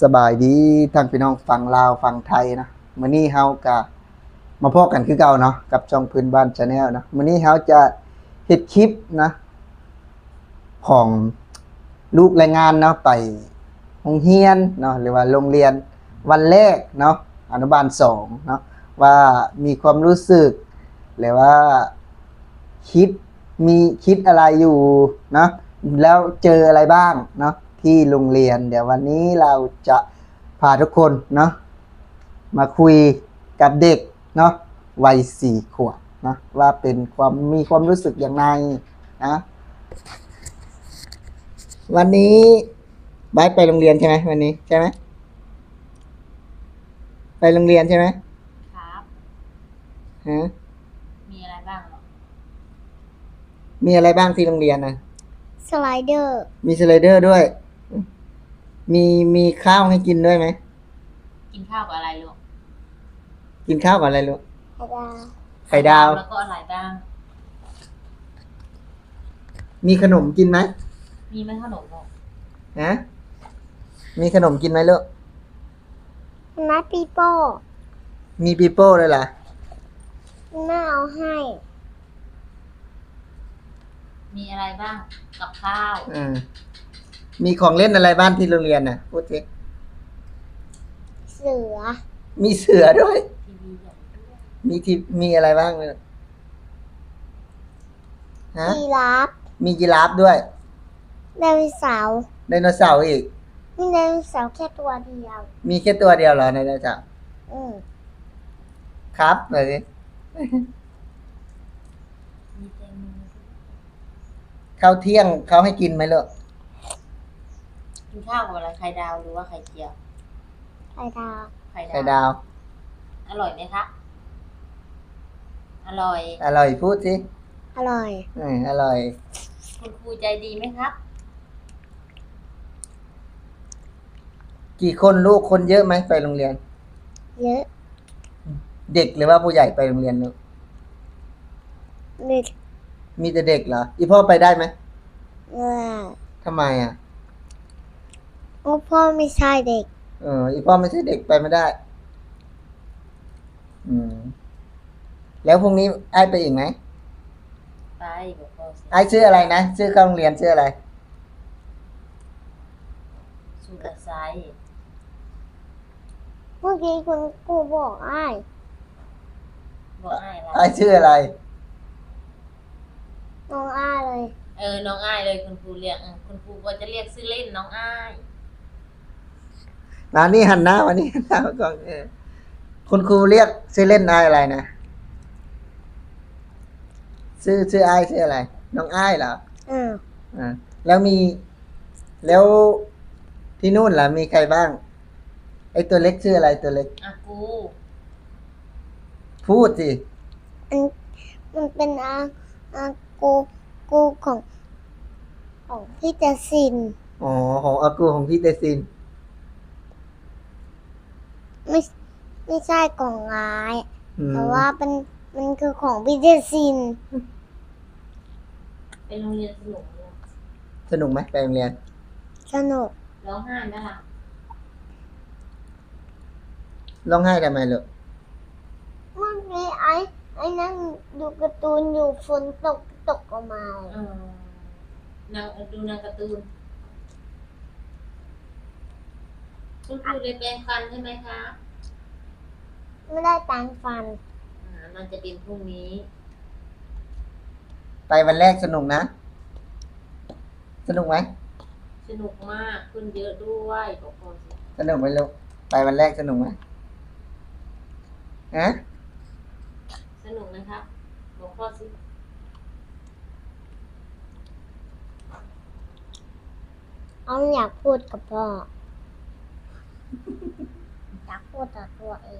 สบายดีทางพี่น้องฝั่งลาวฝั่งไทยนะมื้อนี้เฮาก็มาพบกันคือเก่าเนาะกับช่องพื้นบ้าน Channel นะมื้อนี้เฮาจะเฮ็ดคลิปนะ ของลูกแรงงานเนาะไปโรงเรียนเนาะหรือว่าโรงเรียนวันแรกเนาะอนุบาลสองเนาะว่ามีความรู้สึก หรือว่าคิดมีคิดอะไรอยู่เนาะแล้วเจออะไรบ้างเนาะ ที่โรงเรียน เดี๋ยววันนี้เราจะพาทุกคนเนาะมาคุยกับเด็กเนาะวัยสี่ขวบนะว่าเป็นความมีความรู้สึกอย่างไรนะวันนี้บายไปโรงเรียนใช่ไหมวันนี้ใช่ไหมไปโรงเรียนใช่ไหมครับฮะมีอะไรบ้างเหรอมีอะไรบ้างที่โรงเรียนนะสไลเดอร์ มีสไลเดอร์ด้วย มีมีข้าวให้กินด้วยไหม กินข้าวกับอะไรลูกกินข้าวกับอะไรลูกกระดาษไข่ดาว แล้วก็อะไรบ้าง มีขนมกินไหมมีไหมขนมลูกฮะมีขนมกินไหมลูกนัดปีโป้มีปีโป้เลยล่ะแม่เอาให้มีอะไรบ้าง กับข้าว อืม มีของเล่นอะไรบ้างที่โรงเรียนน่ะพูดสิเสือ มีเสือด้วยทีวีใหญ่ด้วยมีที่มีอะไรบ้างเลยฮะ ยีราฟมียีราฟด้วย ไดโนเสาร์ไดโนเสาร์อีก มีไดโนเสาร์แค่ตัวเดียว มีแค่ตัวเดียวเหรอไดโนเสาร์อืมครับหน่อยสิมีเต็มมือข้าวเที่ยงเขาให้กินไหมลูก กินข้าวกับอะไรไข่ดาวหรือว่าไข่เจียว ไข่ดาวไข่ไข่ดาดาววอร่อยไหมครับอร่อย อร่อยพูดสิอร่อยอืมอร่อย คุณครูใจดีไหมครับ กี่คนลูกคนเยอะไหมไปโรงเรียน เยอะเด็กหรือว่าผู้ใหญ่ไปโรงเรียนลูกเด็กมีแต่เด็กเหรออีพ่อไปได้ไหมเออทำไมอะ โอ้พ่อไม่ใช่เด็ก เอออีพ่อไม่ใช่เด็กไปไม่ได้ อืม แล้วพรุ่งนี้ไอ้ไปอีกไหมไปบอกพ่อสิไอ้ชื่ออะไรนะชื่อเข้าโรงเรียนชื่ออะไรสูตรไซเมื่อกี้คุณครูบอกอ้ายบอกอ้ายอะไรไอ้ชื่ออะไร น้องอ้ายเลย เออน้องอ้ายเลยคุณครูเรียกเออคุณครูก็จะเรียกชื่อเล่นน้องอ้าย นานี่หันหน้ามานี่หันหน้ามาก่อนเออคุณครูเรียกชื่อเล่นนายอะไรนะชื่อชื่อไอ้ายชื่ออะไร น้องไอ้ายเหรออ่าอ่าแล้วมี แล้วที่นู่นล่ะ มีใครบ้าง ไอ้ตัวเล็กชื่ออะไรตัวเล็ก อากู พูดสิ อันมันเป็นอาอากูกูของ ของพี่เจสิน อ๋อ ของอากูของพี่เตซิน ไม่ไม่ใช่ของอ้าย อืมแต่ว่าเป็นมันคือของพี่เจสิน เป็นโรงเรียนสนุกเลยสนุกไหมไปโรงเรียน สนุกร้องไห้ไหมล่ะร้องไห้ทำไมลูกเมื่อกี้ไอ้ไอ้นั่งดูการ์ตูนอยู่ฝนตกตกออกมา เออนางดูนางการ์ตูน คุณครูเลยแปลงฟันใช่ไหมคะไม่ได้แปรงฟัน อ่ามันจะเป็นพรุ่งนี้ ไปวันแรกสนุกนะ สนุกไหม สนุกมากขึ้นเยอะด้วยบอกพ่อสิสนุกไหมลูก ไปวันแรกสนุกไหมฮะ สนุกนะครับบอกพ่อสิเอาอยากพูดกับพ่อ อยากพูดกับตัวเอง